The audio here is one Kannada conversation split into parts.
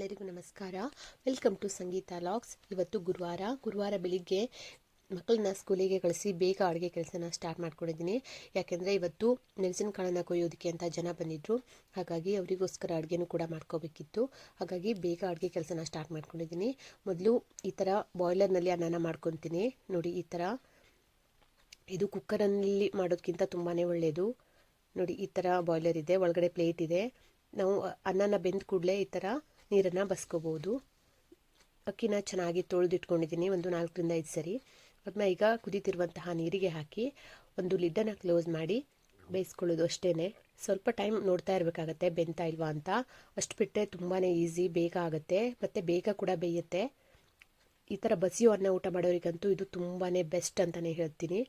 ಎಲ್ಲರಿಗೂ ನಮಸ್ಕಾರ. ವೆಲ್ಕಮ್ ಟು ಸಂಗೀತ ಲಾಗ್ಸ್ ಇವತ್ತು ಗುರುವಾರ. ಗುರುವಾರ ಬೆಳಿಗ್ಗೆ ಮಕ್ಕಳನ್ನ ಸ್ಕೂಲಿಗೆ ಕಳಿಸಿ ಬೇಗ ಅಡುಗೆ ಕೆಲಸನ ಸ್ಟಾರ್ಟ್ ಮಾಡ್ಕೊಂಡಿದ್ದೀನಿ. ಯಾಕೆಂದರೆ ಇವತ್ತು ಮೆಣಸಿನಕಾಳನ್ನ ಕೊಯ್ಯೋದಕ್ಕೆ ಅಂತ ಜನ ಬಂದಿದ್ದರು ಹಾಗಾಗಿ ಅವರಿಗೋಸ್ಕರ ಅಡುಗೆನೂ ಕೂಡ ಮಾಡ್ಕೋಬೇಕಿತ್ತು. ಹಾಗಾಗಿ ಬೇಗ ಅಡುಗೆ ಕೆಲಸನ ಸ್ಟಾರ್ಟ್ ಮಾಡ್ಕೊಂಡಿದ್ದೀನಿ. ಮೊದಲು ಈ ಥರ ಬಾಯ್ಲರ್ನಲ್ಲಿ ಅನ್ನನ ಮಾಡ್ಕೊತೀನಿ. ನೋಡಿ, ಈ ಥರ ಇದು ಕುಕ್ಕರಲ್ಲಿ ಮಾಡೋದಕ್ಕಿಂತ ತುಂಬಾ ಒಳ್ಳೆಯದು ನೋಡಿ, ಈ ಥರ ಬಾಯ್ಲರ್ ಇದೆ. ಒಳಗಡೆ ಪ್ಲೇಟ್ ಇದೆ. ನಾವು ಅನ್ನನ ಬೆಂದ ಕೂಡಲೇ ಈ ಥರ ನೀರನ್ನು ಬಸ್ಕೋಬೋದು. ಅಕ್ಕಿನ ಚೆನ್ನಾಗಿ ತೊಳೆದಿಟ್ಕೊಂಡಿದ್ದೀನಿ, ಒಂದು ನಾಲ್ಕರಿಂದ ಐದು ಸರಿ. ಅದನ್ನ ಈಗ ಕುದೀತಿರುವಂತಹ ನೀರಿಗೆ ಹಾಕಿ ಒಂದು ಲಿಡ್ಡನ್ನು ಕ್ಲೋಸ್ ಮಾಡಿ ಬೇಯಿಸ್ಕೊಳ್ಳೋದು ಅಷ್ಟೇ ಸ್ವಲ್ಪ ಟೈಮ್ ನೋಡ್ತಾ ಇರಬೇಕಾಗತ್ತೆ, ಬೆಂತಾ ಇಲ್ವಾ ಅಂತ. ಅಷ್ಟು ಬಿಟ್ಟರೆ ತುಂಬಾ ಈಸಿ, ಬೇಗ ಆಗುತ್ತೆ. ಮತ್ತು ಬೇಗ ಕೂಡ ಬೇಯುತ್ತೆ. ಈ ಥರ ಬಸಿಯೋ ಅನ್ನ ಊಟ ಮಾಡೋರಿಗಂತೂ ಇದು ತುಂಬಾ ಬೆಸ್ಟ್ ಅಂತಲೇ ಹೇಳ್ತೀನಿ.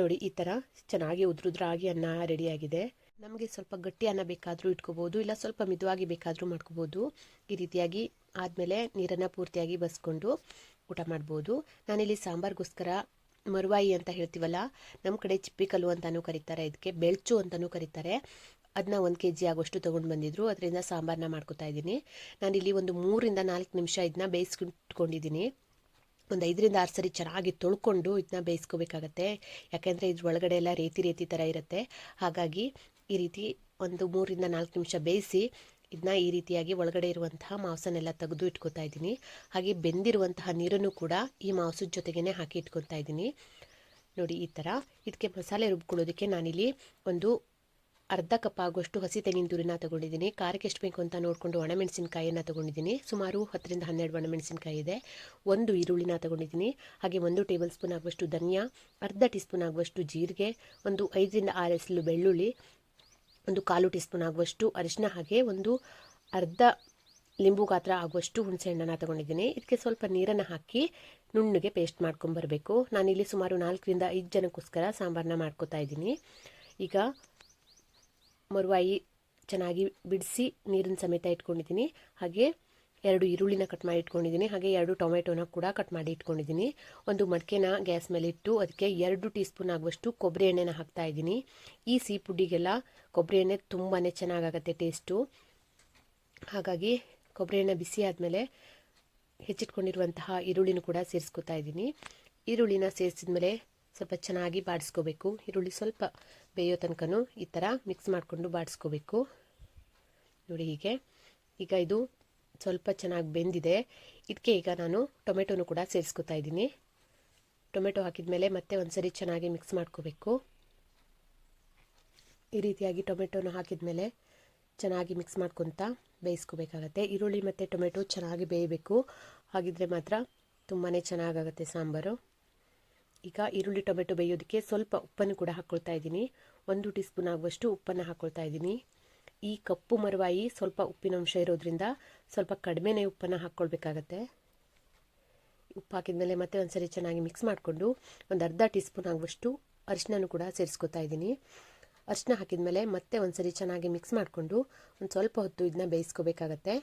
ನೋಡಿ, ಈ ಥರ ಚೆನ್ನಾಗಿ ಉದ್ರುದ್ರಾಗಿ ಅನ್ನ ರೆಡಿಯಾಗಿದೆ ನಮಗೆ ಸ್ವಲ್ಪ ಗಟ್ಟಿ ಅನ್ನ ಬೇಕಾದರೂ ಇಟ್ಕೋಬೋದು, ಇಲ್ಲ ಸ್ವಲ್ಪ ಮಿದುವಾಗಿ ಬೇಕಾದರೂ ಮಾಡ್ಕೋಬೋದು. ಈ ರೀತಿಯಾಗಿ ಆದಮೇಲೆ ನೀರನ್ನು ಪೂರ್ತಿಯಾಗಿ ಬಸ್ಕೊಂಡು ಊಟ ಮಾಡ್ಬೋದು. ನಾನಿಲ್ಲಿ ಸಾಂಬಾರಿಗೋಸ್ಕರ ಮರುವಾಯಿ ಅಂತ ಹೇಳ್ತೀವಲ್ಲ ನಮ್ಮ ಕಡೆ ಚಿಪ್ಪಿಕಲ್ಲು ಅಂತಲೂ ಕರೀತಾರೆ. ಇದಕ್ಕೆ ಬೆಳ್ಚು ಅಂತಲೂ ಕರೀತಾರೆ. ಅದನ್ನ ಒಂದು ಕೆ ಜಿ ಆಗೋಷ್ಟು ತೊಗೊಂಡು ಬಂದಿದ್ರು. ಅದರಿಂದ ಸಾಂಬಾರನ್ನ ಮಾಡ್ಕೋತಾ ಇದ್ದೀನಿ. ನಾನಿಲ್ಲಿ ಒಂದು ಮೂರಿಂದ ನಾಲ್ಕು ನಿಮಿಷ ಇದನ್ನ ಬೇಯಿಸ್ಕೊಂಡಿದ್ದೀನಿ ಒಂದು ಐದರಿಂದ ಆರು ಸರಿ ಚೆನ್ನಾಗಿ ತೊಳ್ಕೊಂಡು ಇದನ್ನ ಬೇಯಿಸ್ಕೋಬೇಕಾಗತ್ತೆ. ಯಾಕೆಂದರೆ ಇದ್ರ ಒಳಗಡೆ ಎಲ್ಲ ರೇತಿ ರೇತಿ ಥರ ಇರುತ್ತೆ. ಹಾಗಾಗಿ ಈ ರೀತಿ ಒಂದು ಮೂರಿಂದ ನಾಲ್ಕು ನಿಮಿಷ ಬೇಯಿಸಿ ಇದನ್ನ ಈ ರೀತಿಯಾಗಿ ಒಳಗಡೆ ಇರುವಂತಹ ಮಾಂಸನೆಲ್ಲ ತೆಗೆದು ಇಟ್ಕೊತಾ ಇದ್ದೀನಿ. ಹಾಗೆ ಬೆಂದಿರುವಂತಹ ನೀರನ್ನು ಕೂಡ ಈ ಮಾಂಸದ ಜೊತೆಗೇ ಹಾಕಿ ಇಟ್ಕೊತಾ ಇದ್ದೀನಿ. ನೋಡಿ, ಈ ಥರ. ಇದಕ್ಕೆ ಮಸಾಲೆ ರುಬ್ಕೊಳ್ಳೋದಕ್ಕೆ ನಾನಿಲ್ಲಿ ಒಂದು ಅರ್ಧ ಕಪ್ ಆಗುವಷ್ಟು ಹಸಿ ತೆಂಗಿನ ತುರಿನ ತೊಗೊಂಡಿದ್ದೀನಿ. ಖಾರಕ್ಕೆ ಎಷ್ಟು ಬೇಕು ಅಂತ ನೋಡಿಕೊಂಡು ಒಣಮೆಣಸಿನ್ಕಾಯಿಯನ್ನು ತೊಗೊಂಡಿದ್ದೀನಿ. ಸುಮಾರು ಹತ್ತರಿಂದ ಹನ್ನೆರಡು ಒಣಮೆಣಸಿನಕಾಯಿ ಇದೆ. ಒಂದು ಈರುಳ್ಳಿನ ತೊಗೊಂಡಿದ್ದೀನಿ. ಹಾಗೆ ಒಂದು ಟೇಬಲ್ ಸ್ಪೂನ್ ಆಗುವಷ್ಟು ಧನಿಯಾ, ಅರ್ಧ ಟೀ ಸ್ಪೂನ್ ಆಗುವಷ್ಟು ಜೀರಿಗೆ, ಒಂದು ಐದರಿಂದ ಆರು ಎಸಲು ಬೆಳ್ಳುಳ್ಳಿ ಒಂದು ಕಾಲು ಟೀ ಸ್ಪೂನ್ ಆಗುವಷ್ಟು ಅರಿಶಿನ ಹಾಗೆ ಒಂದು ಅರ್ಧ ಲಿಂಬು ಗಾತ್ರ ಆಗುವಷ್ಟು ಹುಣಸೆ ಹಣ್ಣನ್ನು ತಗೊಂಡಿದ್ದೀನಿ. ಇದಕ್ಕೆ ಸ್ವಲ್ಪ ನೀರನ್ನು ಹಾಕಿ ನುಣ್ಣಗೆ ಪೇಸ್ಟ್ ಮಾಡ್ಕೊಂಬರಬೇಕು. ನಾನಿಲ್ಲಿ ಸುಮಾರು ನಾಲ್ಕರಿಂದ ಐದು ಜನಕ್ಕೋಸ್ಕರ ಸಾಂಬಾರನ್ನ ಮಾಡ್ಕೋತಾ ಇದ್ದೀನಿ. ಈಗ ಮರುವಾಯಿ ಚೆನ್ನಾಗಿ ಬಿಡಿಸಿ ನೀರಿನ ಸಮೇತ ಇಟ್ಕೊಂಡಿದ್ದೀನಿ. ಹಾಗೆ ಎರಡು ಈರುಳ್ಳಿನ ಕಟ್ ಮಾಡಿ ಇಟ್ಕೊಂಡಿದ್ದೀನಿ. ಹಾಗೆ ಎರಡು ಟೊಮೆಟೊನ ಕೂಡ ಕಟ್ ಮಾಡಿ ಇಟ್ಕೊಂಡಿದ್ದೀನಿ. ಒಂದು ಮಡಿಕೆನ ಗ್ಯಾಸ್ ಮೇಲೆ ಇಟ್ಟು ಅದಕ್ಕೆ ಎರಡು ಟೀ ಸ್ಪೂನ್ ಆಗುವಷ್ಟು ಕೊಬ್ಬರಿ ಎಣ್ಣೆನ ಹಾಕ್ತಾ ಇದ್ದೀನಿ. ಈ ಸೀ ಪುಡ್ಡಿಗೆಲ್ಲ ಕೊಬ್ಬರಿ ಎಣ್ಣೆ ತುಂಬಾ ಚೆನ್ನಾಗಾಗತ್ತೆ ಟೇಸ್ಟು ಹಾಗಾಗಿ ಕೊಬ್ಬರಿ ಎಣ್ಣೆ ಬಿಸಿ ಆದಮೇಲೆ ಹೆಚ್ಚಿಟ್ಕೊಂಡಿರುವಂತಹ ಈರುಳ್ಳಿನೂ ಕೂಡ ಸೇರಿಸ್ಕೊತಾ ಇದ್ದೀನಿ. ಈರುಳ್ಳಿನ ಸೇರಿಸಿದ್ಮೇಲೆ ಸ್ವಲ್ಪ ಚೆನ್ನಾಗಿ ಬಾಡಿಸ್ಕೋಬೇಕು. ಈರುಳ್ಳಿ ಸ್ವಲ್ಪ ಬೇಯೋ ತನಕನೂ ಈ ಥರ ಮಿಕ್ಸ್ ಮಾಡಿಕೊಂಡು ಬಾಡಿಸ್ಕೋಬೇಕು. ನೋಡಿ ಹೀಗೆ. ಈಗ ಇದು ಸ್ವಲ್ಪ ಚೆನ್ನಾಗಿ ಬೆಂದಿದೆ. ಇದಕ್ಕೆ ಈಗ ನಾನು ಟೊಮೆಟೊನು ಕೂಡ ಸೇರಿಸ್ಕೊತಾ ಇದ್ದೀನಿ. ಟೊಮೆಟೊ ಹಾಕಿದ ಮೇಲೆ ಮತ್ತೆ ಒಂದ್ಸರಿ ಚೆನ್ನಾಗಿ ಮಿಕ್ಸ್ ಮಾಡ್ಕೋಬೇಕು. ಈ ರೀತಿಯಾಗಿ ಟೊಮೆಟೊನ ಹಾಕಿದ ಮೇಲೆ ಚೆನ್ನಾಗಿ ಮಿಕ್ಸ್ ಮಾಡ್ಕೊತ ಬೇಯಿಸ್ಕೋಬೇಕಾಗತ್ತೆ. ಈರುಳ್ಳಿ ಮತ್ತು ಟೊಮೆಟೊ ಚೆನ್ನಾಗಿ ಬೇಯಬೇಕು. ಹಾಗಿದ್ರೆ ಮಾತ್ರ ತುಂಬಾ ಚೆನ್ನಾಗಾಗುತ್ತೆ ಸಾಂಬಾರು. ಈಗ ಈರುಳ್ಳಿ ಟೊಮೆಟೊ ಬೇಯೋದಕ್ಕೆ ಸ್ವಲ್ಪ ಉಪ್ಪನ್ನು ಕೂಡ ಹಾಕ್ಕೊಳ್ತಾ ಇದ್ದೀನಿ. ಒಂದು ಟೀ ಸ್ಪೂನ್ ಆಗುವಷ್ಟು ಉಪ್ಪನ್ನು ಹಾಕ್ಕೊಳ್ತಾ ಇದ್ದೀನಿ. ಈ ಕಪ್ಪು ಮರವಾಯಿ ಸ್ವಲ್ಪ ಉಪ್ಪಿನಂಶ ಇರೋದ್ರಿಂದ ಸ್ವಲ್ಪ ಕಡಿಮೆನೇ ಉಪ್ಪನ್ನು ಹಾಕ್ಕೊಳ್ಬೇಕಾಗತ್ತೆ. ಉಪ್ಪು ಹಾಕಿದ್ಮೇಲೆ ಮತ್ತೆ ಒಂದ್ಸರಿ ಚೆನ್ನಾಗಿ ಮಿಕ್ಸ್ ಮಾಡಿಕೊಂಡು ಒಂದು ಅರ್ಧ ಟೀ ಸ್ಪೂನ್ ಆಗುವಷ್ಟು ಅರಿಶಿನೂ ಕೂಡ ಸೇರಿಸ್ಕೊತಾ ಇದ್ದೀನಿ. ಅರಿಶಿನ ಹಾಕಿದ್ಮೇಲೆ ಮತ್ತೆ ಒಂದ್ಸರಿ ಚೆನ್ನಾಗಿ ಮಿಕ್ಸ್ ಮಾಡಿಕೊಂಡು ಒಂದು ಸ್ವಲ್ಪ ಹೊತ್ತು ಇದನ್ನ ಬೇಯಿಸ್ಕೋಬೇಕಾಗತ್ತೆ.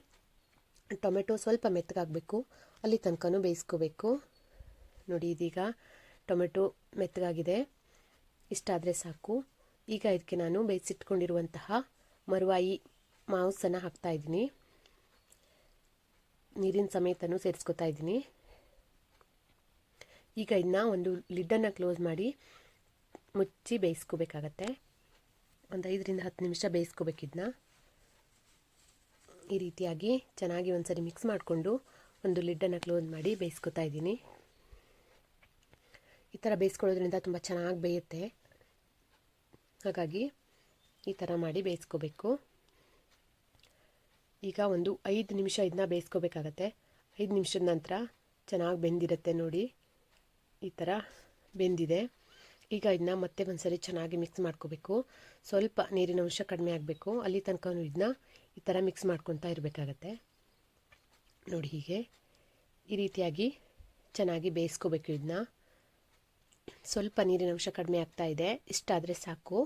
ಟೊಮೆಟೊ ಸ್ವಲ್ಪ ಮೆತ್ತಗಾಗಬೇಕು, ಅಲ್ಲಿ ತನಕನೂ ಬೇಯಿಸ್ಕೋಬೇಕು. ನೋಡಿ ಇದೀಗ ಟೊಮೆಟೊ ಮೆತ್ತಗಾಗಿದೆ. ಇಷ್ಟಾದರೆ ಸಾಕು. ಈಗ ಇದಕ್ಕೆ ನಾನು ಬೇಯಿಸಿಟ್ಕೊಂಡಿರುವಂತಹ ಮರುವಾಯಿ ಮಾಂಸನ ಹಾಕ್ತಾ ಇದ್ದೀನಿ. ನೀರಿನ ಸಮೇತನೂ ಸೇರಿಸ್ಕೊತಾ ಇದ್ದೀನಿ. ಈಗ ಇದನ್ನ ಒಂದು ಲಿಡ್ಡನ್ನು ಕ್ಲೋಸ್ ಮಾಡಿ ಮುಚ್ಚಿ ಬೇಯಿಸ್ಕೋಬೇಕಾಗತ್ತೆ. ಒಂದು ಐದರಿಂದ ಹತ್ತು ನಿಮಿಷ ಬೇಯಿಸ್ಕೋಬೇಕಿದ್ನ ಈ ರೀತಿಯಾಗಿ ಚೆನ್ನಾಗಿ ಒಂದ್ಸರಿ ಮಿಕ್ಸ್ ಮಾಡಿಕೊಂಡು ಒಂದು ಲಿಡ್ಡನ್ನು ಕ್ಲೋಸ್ ಮಾಡಿ ಬೇಯಿಸ್ಕೊತಾ ಇದ್ದೀನಿ. ಈ ಥರ ಬೇಯಿಸ್ಕೊಳ್ಳೋದ್ರಿಂದ ತುಂಬ ಚೆನ್ನಾಗಿ ಬೇಯುತ್ತೆ. ಹಾಗಾಗಿ ಈ ಥರ ಮಾಡಿ ಬೇಯಿಸ್ಕೋಬೇಕು. ಈಗ ಒಂದು ಐದು ನಿಮಿಷ ಇದನ್ನ ಬೇಯಿಸ್ಕೋಬೇಕಾಗತ್ತೆ. ಐದು ನಿಮಿಷದ ನಂತರ ಚೆನ್ನಾಗಿ ಬೆಂದಿರುತ್ತೆ ನೋಡಿ. ಈ ಥರ ಬೆಂದಿದೆ. ಈಗ ಇದನ್ನ ಮತ್ತೆ ಒಂದ್ಸರಿ ಚೆನ್ನಾಗಿ ಮಿಕ್ಸ್ ಮಾಡ್ಕೋಬೇಕು. ಸ್ವಲ್ಪ ನೀರಿನ ಅಂಶ ಕಡಿಮೆ ಆಗಬೇಕು. ಅಲ್ಲಿ ತನಕ ಇದನ್ನ ಈ ಥರ ಮಿಕ್ಸ್ ಮಾಡ್ಕೊತಾ ಇರಬೇಕಾಗತ್ತೆ. ನೋಡಿ ಹೀಗೆ ಈ ರೀತಿಯಾಗಿ ಚೆನ್ನಾಗಿ ಬೇಯಿಸ್ಕೋಬೇಕು ಇದನ್ನ. ಸ್ವಲ್ಪ ನೀರಿನ ಅಂಶ ಕಡಿಮೆ ಆಗ್ತಾ ಇದೆ. ಇಷ್ಟಾದರೆ ಸಾಕು.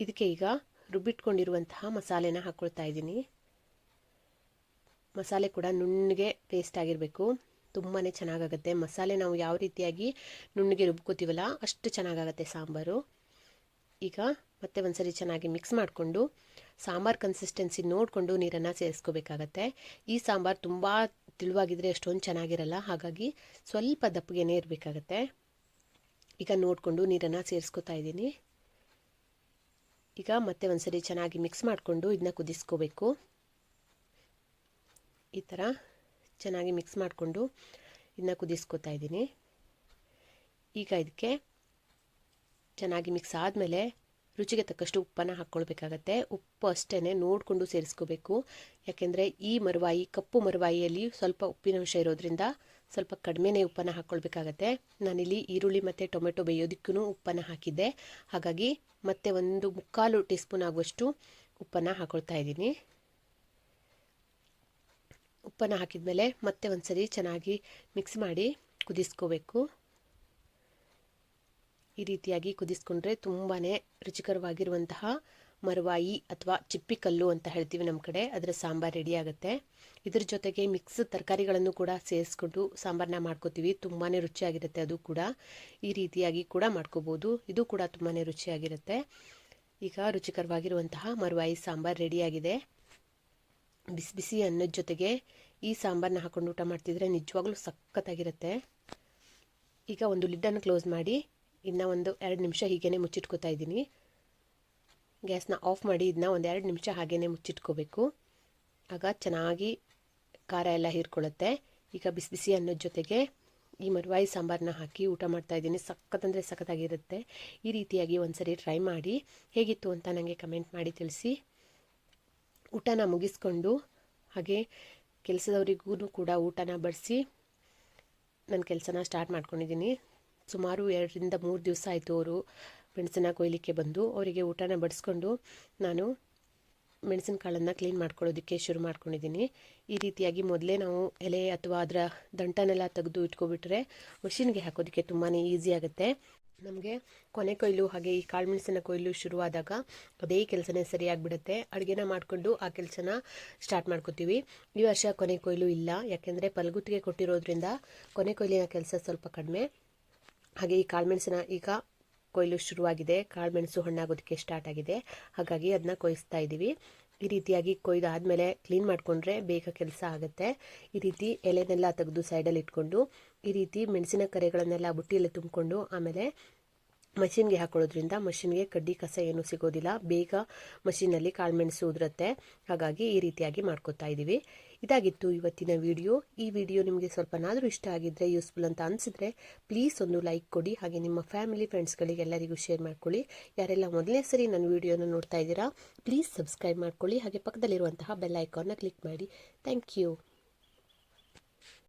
ಇದಕ್ಕೆ ಈಗ ರುಬ್ಬಿಟ್ಕೊಂಡಿರುವಂತಹ ಮಸಾಲೆನ ಹಾಕ್ಕೊಳ್ತಾ ಇದ್ದೀನಿ. ಮಸಾಲೆ ಕೂಡ ನುಣ್ಣಗೆ ಪೇಸ್ಟ್ ಆಗಿರಬೇಕು. ತುಂಬಾ ಚೆನ್ನಾಗಾಗುತ್ತೆ. ಮಸಾಲೆ ನಾವು ಯಾವ ರೀತಿಯಾಗಿ ನುಣ್ಣಗೆ ರುಬ್ಕೋತೀವಲ್ಲ ಅಷ್ಟು ಚೆನ್ನಾಗಾಗತ್ತೆ ಸಾಂಬಾರು. ಈಗ ಮತ್ತೆ ಒಂದ್ಸರಿ ಚೆನ್ನಾಗಿ ಮಿಕ್ಸ್ ಮಾಡಿಕೊಂಡು ಸಾಂಬಾರ್ ಕನ್ಸಿಸ್ಟೆನ್ಸಿ ನೋಡಿಕೊಂಡು ನೀರನ್ನು ಸೇರಿಸ್ಕೋಬೇಕಾಗತ್ತೆ. ಈ ಸಾಂಬಾರು ತುಂಬ ತಿಳುವಾಗಿದ್ರೆ ಅಷ್ಟೊಂದು ಚೆನ್ನಾಗಿರಲ್ಲ. ಹಾಗಾಗಿ ಸ್ವಲ್ಪ ದಪ್ಪಗೆನೇ ಇರಬೇಕಾಗತ್ತೆ. ಈಗ ನೋಡಿಕೊಂಡು ನೀರನ್ನು ಸೇರಿಸ್ಕೋತಾ ಇದ್ದೀನಿ. ಈಗ ಮತ್ತೆ ಒಂದ್ಸರಿ ಚೆನ್ನಾಗಿ ಮಿಕ್ಸ್ ಮಾಡಿಕೊಂಡು ಇದನ್ನ ಕುದಿಸ್ಕೋಬೇಕು. ಈ ಥರ ಚೆನ್ನಾಗಿ ಮಿಕ್ಸ್ ಮಾಡಿಕೊಂಡು ಇದನ್ನ ಕುದಿಸ್ಕೊತಾ ಇದ್ದೀನಿ. ಈಗ ಇದಕ್ಕೆ ಚೆನ್ನಾಗಿ ಮಿಕ್ಸ್ ಆದಮೇಲೆ ರುಚಿಗೆ ತಕ್ಕಷ್ಟು ಉಪ್ಪನ್ನು ಹಾಕ್ಕೊಳ್ಬೇಕಾಗತ್ತೆ. ಉಪ್ಪು ಅಷ್ಟೇ ನೋಡಿಕೊಂಡು ಸೇರಿಸ್ಕೋಬೇಕು. ಯಾಕೆಂದರೆ ಈ ಮರುವಾಯಿ, ಕಪ್ಪು ಮರುವಾಯಿಯಲ್ಲಿ ಸ್ವಲ್ಪ ಉಪ್ಪಿನಂಶ ಇರೋದ್ರಿಂದ ಸ್ವಲ್ಪ ಕಡಿಮೆನೇ ಉಪ್ಪನ್ನ ಹಾಕ್ಕೊಳ್ಬೇಕಾಗತ್ತೆ ನಾನಿಲ್ಲಿ ಈರುಳ್ಳಿ ಮತ್ತು ಟೊಮೆಟೊ ಬೇಯೋದಕ್ಕೂ ಉಪ್ಪನ್ನು ಹಾಕಿದ್ದೆ. ಹಾಗಾಗಿ ಮತ್ತೆ ಒಂದು ಮುಕ್ಕಾಲು ಟೀ ಸ್ಪೂನ್ ಆಗುವಷ್ಟು ಉಪ್ಪನ್ನು ಹಾಕ್ಕೊಳ್ತಾ ಇದ್ದೀನಿ. ಉಪ್ಪನ್ನು ಹಾಕಿದ ಮತ್ತೆ ಒಂದು ಸರಿ ಚೆನ್ನಾಗಿ ಮಿಕ್ಸ್ ಮಾಡಿ ಕುದಿಸ್ಕೋಬೇಕು. ಈ ರೀತಿಯಾಗಿ ಕುದಿಸ್ಕೊಂಡ್ರೆ ತುಂಬಾ ರುಚಿಕರವಾಗಿರುವಂತಹ ಮರವಾಯಿ ಅಥವಾ ಚಿಪ್ಪಿಕಲ್ಲು ಅಂತ ಹೇಳ್ತೀವಿ ನಮ್ಮ ಕಡೆ. ಅದರ ಸಾಂಬಾರು ರೆಡಿ ಆಗುತ್ತೆ. ಇದ್ರ ಜೊತೆಗೆ ಮಿಕ್ಸ್ ತರಕಾರಿಗಳನ್ನು ಕೂಡ ಸೇರಿಸ್ಕೊಂಡು ಸಾಂಬಾರನ್ನ ಮಾಡ್ಕೋತೀವಿ. ತುಂಬಾ ರುಚಿಯಾಗಿರುತ್ತೆ ಅದು ಕೂಡ. ಈ ರೀತಿಯಾಗಿ ಕೂಡ ಮಾಡ್ಕೋಬೋದು. ಇದು ಕೂಡ ತುಂಬಾ ರುಚಿಯಾಗಿರುತ್ತೆ. ಈಗ ರುಚಿಕರವಾಗಿರುವಂತಹ ಮರವಾಯಿ ಸಾಂಬಾರು ರೆಡಿಯಾಗಿದೆ ಬಿಸಿ ಬಿಸಿ ಅನ್ನದ ಜೊತೆಗೆ ಈ ಸಾಂಬಾರನ್ನ ಹಾಕೊಂಡು ಊಟ ಮಾಡ್ತಿದ್ರೆ ನಿಜವಾಗ್ಲೂ ಸಖತ್ತಾಗಿರುತ್ತೆ. ಈಗ ಒಂದು ಲಿಡ್ಡನ್ನು ಕ್ಲೋಸ್ ಮಾಡಿ. ಇನ್ನು ಒಂದು ಎರಡು ನಿಮಿಷ ಹೀಗೇ ಮುಚ್ಚಿಟ್ಕೋತಾ ಇದ್ದೀನಿ. ಗ್ಯಾಸ್ನ ಆಫ್ ಮಾಡಿ ಇದನ್ನ ಒಂದೆರಡು ನಿಮಿಷ ಹಾಗೇ ಮುಚ್ಚಿಟ್ಕೋಬೇಕು. ಆಗ ಚೆನ್ನಾಗಿ ಖಾರ ಎಲ್ಲ ಹೀರ್ಕೊಳ್ಳುತ್ತೆ. ಈಗ ಬಿಸಿ ಬಿಸಿ ಅನ್ನೋದ ಜೊತೆಗೆ ಈ ಮರುವಾಯಿ ಸಾಂಬಾರನ್ನ ಹಾಕಿ ಊಟ ಮಾಡ್ತಾ ಇದ್ದೀನಿ. ಸಖತ್ತಂದರೆ ಸಖತ್ತಾಗಿರುತ್ತೆ. ಈ ರೀತಿಯಾಗಿ ಒಂದ್ಸರಿ ಟ್ರೈ ಮಾಡಿ. ಹೇಗಿತ್ತು ಅಂತ ನನಗೆ ಕಮೆಂಟ್ ಮಾಡಿ ತಿಳಿಸಿ. ಊಟನ ಮುಗಿಸ್ಕೊಂಡು ಹಾಗೆ ಕೆಲಸದವರಿಗೂ ಕೂಡ ಊಟನ ಬಡಿಸಿ ನನ್ನ ಕೆಲಸನ ಸ್ಟಾರ್ಟ್ ಮಾಡ್ಕೊಂಡಿದ್ದೀನಿ. ಸುಮಾರು ಎರಡರಿಂದ ಮೂರು ದಿವಸ ಆಯಿತು ಅವರು ಮೆಣಸನ್ನ ಕೊಯ್ಲಿಕ್ಕೆ ಬಂದು ಅವರಿಗೆ ಊಟನ ಬಡಿಸ್ಕೊಂಡು ನಾನು ಮೆಣಸಿನ ಕಾಳನ್ನು ಕ್ಲೀನ್ ಮಾಡ್ಕೊಳ್ಳೋದಕ್ಕೆ ಶುರು ಮಾಡ್ಕೊಂಡಿದ್ದೀನಿ. ಈ ರೀತಿಯಾಗಿ ಮೊದಲೇ ನಾವು ಎಲೆ ಅಥವಾ ಅದರ ದಂಟನೆಲ್ಲ ತೆಗೆದು ಇಟ್ಕೊಬಿಟ್ರೆ ಮಷಿನ್ಗೆ ಹಾಕೋದಕ್ಕೆ ತುಂಬಾ ಈಸಿ ಆಗುತ್ತೆ. ನಮಗೆ ಕೊನೆ ಕೊಯ್ಲು ಹಾಗೆ ಈ ಕಾಳುಮೆಣಸಿನ ಕೊಯ್ಲು ಶುರುವಾದಾಗ ಅದೇ ಕೆಲಸನೇ ಸರಿಯಾಗಿಬಿಡುತ್ತೆ. ಅಡುಗೆನ ಮಾಡಿಕೊಂಡು ಆ ಕೆಲಸನ ಸ್ಟಾರ್ಟ್ ಮಾಡ್ಕೋತೀವಿ. ಈ ವರ್ಷ ಕೊನೆ ಕೊಯ್ಲು ಇಲ್ಲ. ಯಾಕೆಂದರೆ ಪಲ್ಗುತ್ತಿಗೆ ಕೊಟ್ಟಿರೋದ್ರಿಂದ ಕೊನೆ ಕೊಯ್ಲಿನ ಕೆಲಸ ಸ್ವಲ್ಪ ಕಡಿಮೆ. ಹಾಗೆ ಈ ಕಾಳು ಮೆಣಸಿನ ಈಗ ಕೊಯ್ಲು ಶುರುವಾಗಿದೆ. ಕಾಳುಮೆಣಸು ಹಣ್ಣಾಗೋದಕ್ಕೆ ಸ್ಟಾರ್ಟ್ ಆಗಿದೆ. ಹಾಗಾಗಿ ಅದನ್ನ ಕೊಯ್ಸ್ತಾ ಇದ್ದೀವಿ ಈ ರೀತಿಯಾಗಿ ಕೊಯ್ದಾದ್ಮೇಲೆ ಕ್ಲೀನ್ ಮಾಡಿಕೊಂಡ್ರೆ ಬೇಗ ಕೆಲಸ ಆಗುತ್ತೆ. ಈ ರೀತಿ ಎಲೆನೆಲ್ಲ ತೆಗೆದು ಸೈಡಲ್ಲಿ ಇಟ್ಕೊಂಡು, ಈ ರೀತಿ ಮೆಣಸಿನ ಕರೆಗಳನ್ನೆಲ್ಲ ಬುಟ್ಟಿಯಲ್ಲಿ ತುಂಬಿಕೊಂಡು ಆಮೇಲೆ ಮಷಿನ್ಗೆ ಹಾಕೊಳ್ಳೋದ್ರಿಂದ ಮಷಿನ್ಗೆ ಕಡ್ಡಿ ಕಸ ಏನೂ ಸಿಗೋದಿಲ್ಲ. ಬೇಗ ಮಷಿನಲ್ಲಿ ಕಾಳುಮೆಣಸು ಉದುರುತ್ತೆ. ಹಾಗಾಗಿ ಈ ರೀತಿಯಾಗಿ ಮಾಡ್ಕೋತಾ ಇದ್ದೀವಿ ಇದಾಗಿತ್ತು ಇವತ್ತಿನ ವಿಡಿಯೋ. ಈ ವಿಡಿಯೋ ನಿಮಗೆ ಸ್ವಲ್ಪನಾದರೂ ಇಷ್ಟ ಆಗಿದ್ದರೆ ಯೂಸ್ಫುಲ್ ಅಂತ ಅನಿಸಿದ್ರೆ ಪ್ಲೀಸ್ ಒಂದು ಲೈಕ್ ಕೊಡಿ. ಹಾಗೆ ನಿಮ್ಮ ಫ್ಯಾಮಿಲಿ ಫ್ರೆಂಡ್ಸ್ಗಳಿಗೆ ಎಲ್ಲರಿಗೂ ಶೇರ್ ಮಾಡ್ಕೊಳ್ಳಿ. ಯಾರೆಲ್ಲ ಮೊದಲನೇ ಸರಿ ನನ್ನ ವಿಡಿಯೋನ ನೋಡ್ತಾ ಇದ್ದೀರಾ ಪ್ಲೀಸ್ ಸಬ್ಸ್ಕ್ರೈಬ್ ಮಾಡ್ಕೊಳ್ಳಿ. ಹಾಗೆ ಪಕ್ಕದಲ್ಲಿರುವಂತಹ ಬೆಲ್ ಐಕಾನ್ನ ಕ್ಲಿಕ್ ಮಾಡಿ. Thank you